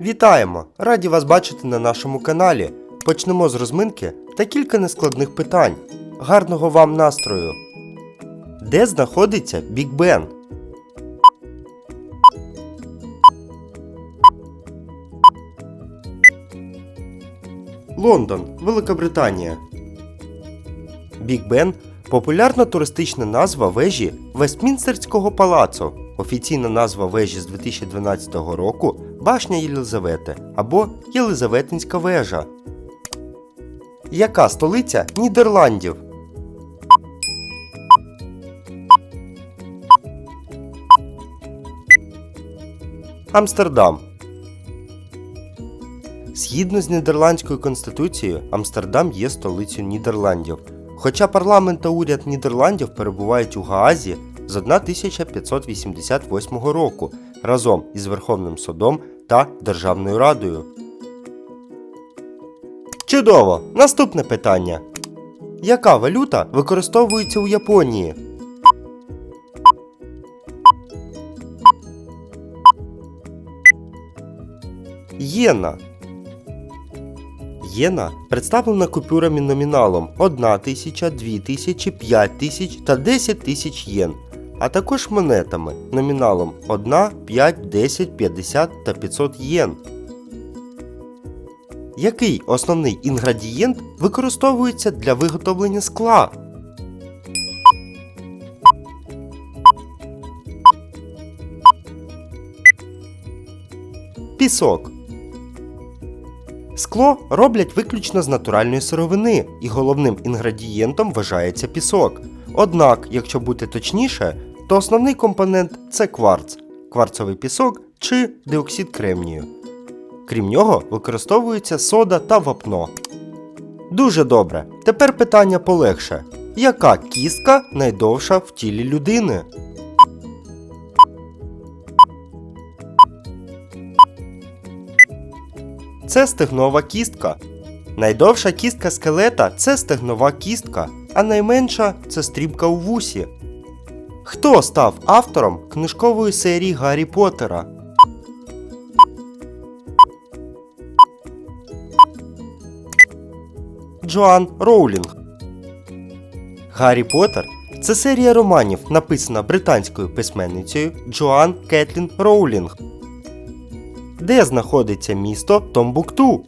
Вітаємо! Раді вас бачити на нашому каналі. Почнемо з розминки та кілька нескладних питань. Гарного вам настрою! Де знаходиться Біг Бен? Лондон, Великобританія. Біг Бен популярна туристична назва вежі Вестмінстерського палацу. Офіційна назва вежі з 2012 року Башня Єлизавети або Єлизаветинська вежа. Яка столиця Нідерландів? Амстердам. Згідно з Нідерландською конституцією, Амстердам є столицею Нідерландів. Хоча парламент та уряд Нідерландів перебувають у Гаазі з 1588 року разом із Верховним судом та Державною Радою. Чудово! Наступне питання. Яка валюта використовується у Японії? Єна. Єна представлена купюрами номіналом 1 тисяча, 2 тисячі, 5 тисяч та 10 тисяч єн, а також монетами номіналом 1, 5, 10, 50 та 500 єн. Який основний інгредієнт використовується для виготовлення скла? Пісок. Скло роблять виключно з натуральної сировини, і головним інгредієнтом вважається пісок. Однак, якщо бути точніше, то основний компонент це кварц, кварцовий пісок чи диоксид кремнію. Крім нього, використовується сода та вапно. Дуже добре. Тепер питання полегше. Яка кістка найдовша в тілі людини? Це стегнова кістка. Найдовша кістка скелета це стегнова кістка, а найменша це стрібка у вусі. Хто став автором книжкової серії Гаррі Поттера? Джоан Роулінг. Гаррі Поттер це серія романів, написана британською письменницею Джоан Кетлін Роулінг. Де знаходиться місто Томбукту?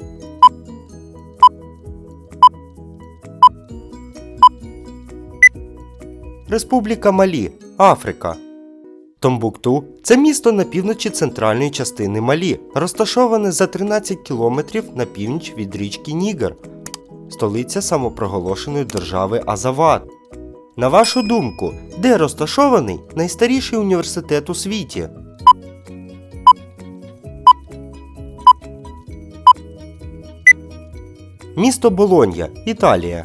Республіка Малі, Африка. Томбукту це місто на півночі центральної частини Малі, розташоване за 13 кілометрів на північ від річки Нігер, столиця самопроголошеної держави Азават. На вашу думку, де розташований найстаріший університет у світі? Місто Болонья, Італія.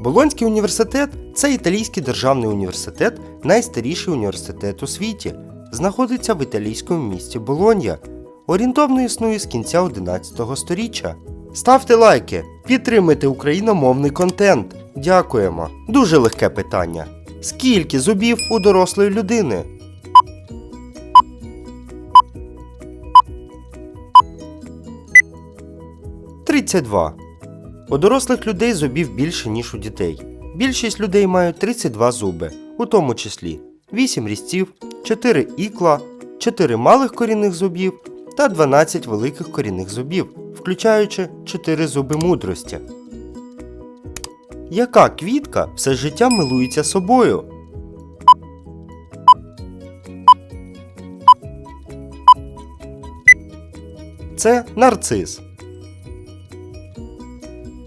Болонський університет це італійський державний університет, найстаріший університет у світі. Знаходиться в італійському місті Болонья. Орієнтовно існує з кінця 11 століття. Ставте лайки, підтримуйте україномовний контент. Дякуємо. Дуже легке питання. Скільки зубів у дорослої людини? Тридцять два. У дорослих людей зубів більше, ніж у дітей. Більшість людей мають 32 зуби, у тому числі 8 різців, 4 ікла, 4 малих корінних зубів та 12 великих корінних зубів, включаючи 4 зуби мудрості. Яка квітка все життя милується собою? Це нарцис.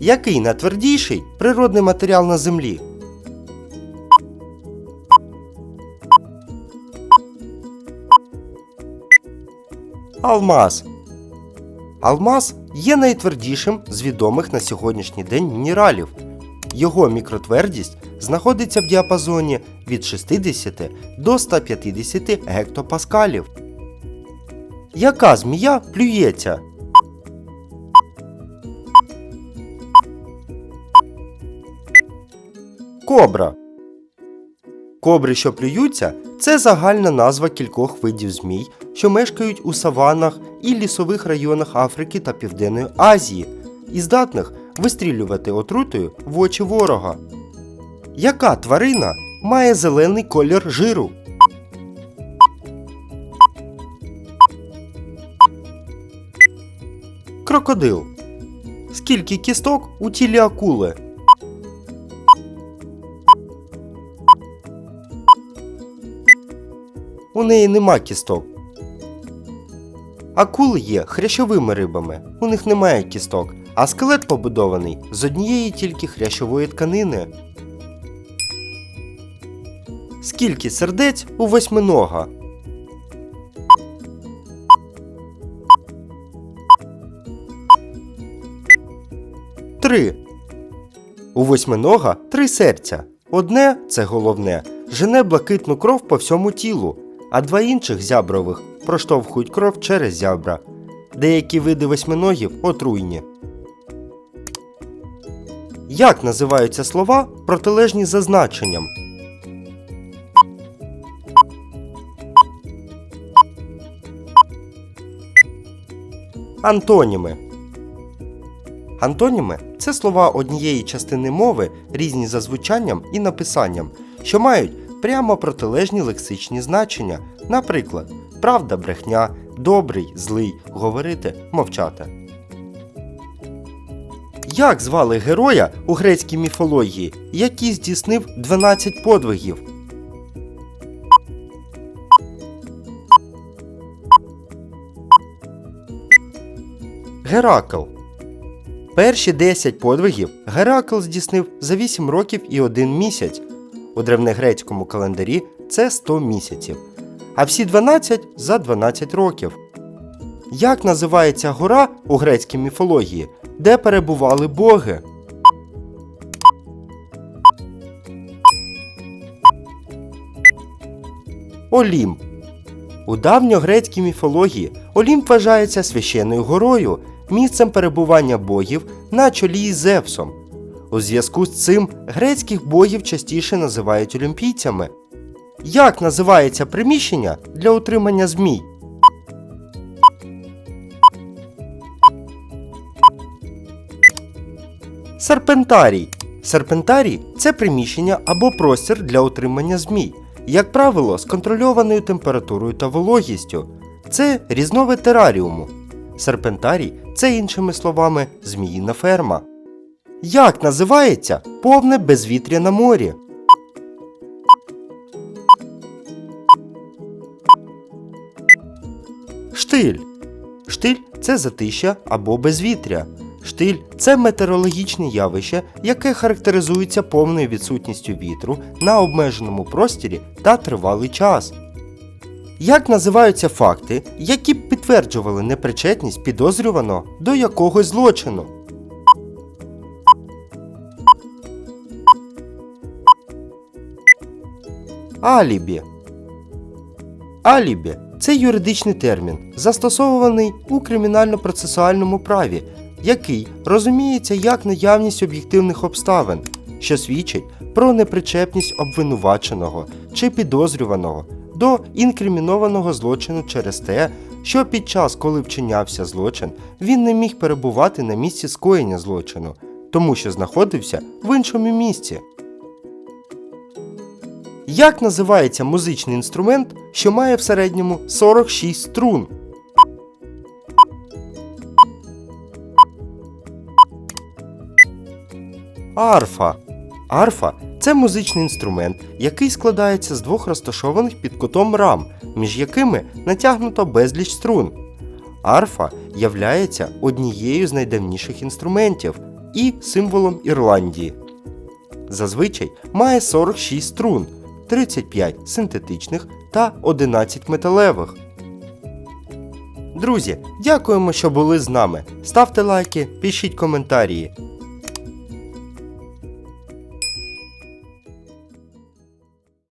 Який найтвердіший природний матеріал на землі? Алмаз. Алмаз є найтвердішим з відомих на сьогоднішній день мінералів. Його мікротвердість знаходиться в діапазоні від 60 до 150 гектопаскалів. Яка змія плюється? Кобра. Кобри, що плюються, це загальна назва кількох видів змій, що мешкають у саванах і лісових районах Африки та Південної Азії, і здатних вистрілювати отрутою в очі ворога. Яка тварина має зелений колір жиру? Крокодил. Скільки кісток у тілі акули? У неї нема кісток. Акули є хрящовими рибами, у них немає кісток, а скелет побудований з однієї тільки хрящової тканини. Скільки сердець у восьминога? Три. У восьминога три серця. Одне це головне, жене блакитну кров по всьому тілу, а два інших зябрових проштовхують кров через зябра. Деякі види восьминогів отруйні. Як називаються слова, протилежні за значенням? Антоніми. Антоніми це слова однієї частини мови, різні за звучанням і написанням, що мають прямо протилежні лексичні значення, наприклад, правда, брехня, добрий, злий, говорити, мовчати. Як звали героя у грецькій міфології, який здійснив 12 подвигів? Геракл. Перші 10 подвигів Геракл здійснив за 8 років і 1 місяць. У древнегрецькому календарі це 100 місяців, а всі 12 за 12 років. Як називається гора у грецькій міфології, де перебували боги? Олімп. У давньогрецькій міфології Олімп вважається священною горою, місцем перебування богів на чолі із Зевсом. У зв'язку з цим грецьких богів частіше називають олімпійцями. Як називається приміщення для утримання змій? Серпентарій. Серпентарій це приміщення або простір для утримання змій, як правило, з контрольованою температурою та вологістю. Це різновид тераріуму. Серпентарій це іншими словами зміїна ферма. Як називається повне безвітря на морі? Штиль. Штиль це затища або безвітря. Штиль це метеорологічне явище, яке характеризується повною відсутністю вітру на обмеженому просторі та тривалий час. Як називаються факти, які б підтверджували непричетність підозрюваного до якогось злочину? Алібі. Алібі це юридичний термін, застосований у кримінально-процесуальному праві, який розуміється як наявність об'єктивних обставин, що свідчить про непричепність обвинуваченого чи підозрюваного до інкримінованого злочину через те, що під час, коли вчинявся злочин, він не міг перебувати на місці скоєння злочину, тому що знаходився в іншому місці. Як називається музичний інструмент, що має в середньому 46 струн? Арфа. Арфа це музичний інструмент, який складається з двох розташованих під кутом рам, між якими натягнуто безліч струн. Арфа являється однією з найдавніших інструментів і символом Ірландії. Зазвичай має 46 струн, 35 синтетичних та 11 металевих. Друзі, дякуємо, що були з нами. Ставте лайки, пишіть коментарі.